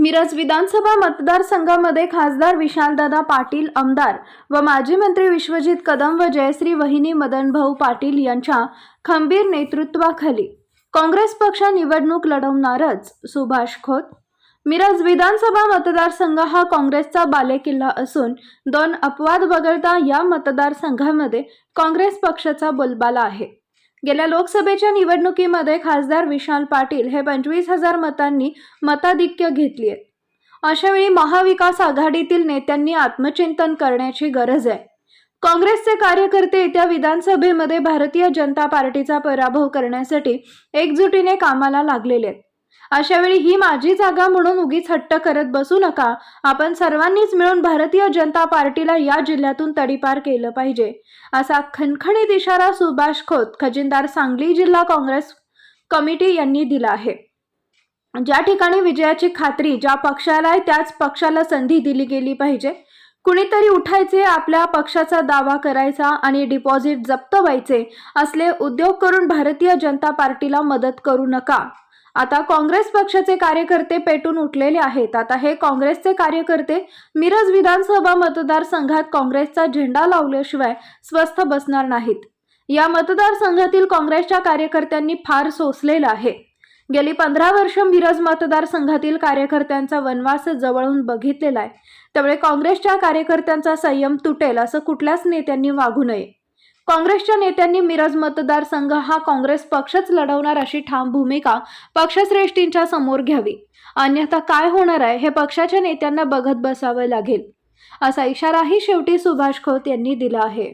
मिरज विधानसभा मतदारसंघामध्ये खासदार विशालदादा पाटील आमदार व माजी मंत्री विश्वजित कदम व जयश्री वहिनी मदनभाऊ पाटील यांच्या खंबीर नेतृत्वाखाली काँग्रेस पक्ष निवडणूक लढवणारच सुभाष खोत. मिरज विधानसभा मतदारसंघ हा काँग्रेसचा बालेकिल्ला असून दोन अपवाद वगळता या मतदारसंघामध्ये काँग्रेस पक्षाचा बोलबाला आहे. गेल्या लोकसभेच्या निवडणुकीमध्ये खासदार विशाल पाटील हे पंचवीस हजार मतांनी मताधिक्य घेतली आहेत अशावेळी महाविकास आघाडीतील नेत्यांनी आत्मचिंतन करण्याची गरज आहे. काँग्रेसचे कार्यकर्ते येत्या विधानसभेमध्ये भारतीय जनता पार्टीचा पराभव करण्यासाठी एकजुटीने कामाला लागलेले आहेत. अशावेळी ही माझी जागा म्हणून उगीच हट्ट करत बसू नका. आपण सर्वांनीच मिळून भारतीय जनता पार्टीला या जिल्ह्यातून तडीपार केलं पाहिजे. असा खणखणीत इशारा सुभाष खोत खजिनदार सांगली जिल्हा काँग्रेस कमिटी यांनी दिला आहे. ज्या ठिकाणी विजयाची खात्री ज्या पक्षाला आहे त्याच पक्षाला संधी दिली गेली पाहिजे. कुणीतरी उठायचे आपल्या पक्षाचा दावा करायचा आणि डिपॉझिट जप्त व्हायचे असले उद्योग करून भारतीय जनता पार्टीला मदत करू नका. आता काँग्रेस पक्षाचे कार्यकर्ते पेटून उठलेले आहेत. आता हे काँग्रेसचे कार्यकर्ते मिरज विधानसभा मतदारसंघात काँग्रेसचा झेंडा लावल्याशिवाय स्वस्थ बसणार नाहीत. या मतदारसंघातील काँग्रेसच्या कार्यकर्त्यांनी फार सोसलेलं आहे. गेली पंधरा वर्ष मिरज मतदारसंघातील कार्यकर्त्यांचा वनवास जवळून बघितलेला आहे. त्यामुळे काँग्रेसच्या कार्यकर्त्यांचा संयम तुटेल असं कुठल्याच नेत्यांनी वागू नये. काँग्रेसच्या नेत्यांनी मिरज मतदारसंघ हा काँग्रेस पक्षच लढवणार अशी ठाम भूमिका पक्षश्रेष्ठींच्या समोर घ्यावी. अन्यथा काय होणार आहे हे पक्षाच्या नेत्यांना बघत बसावं लागेल. असा इशाराही शेवटी सुभाष खोत यांनी दिला आहे.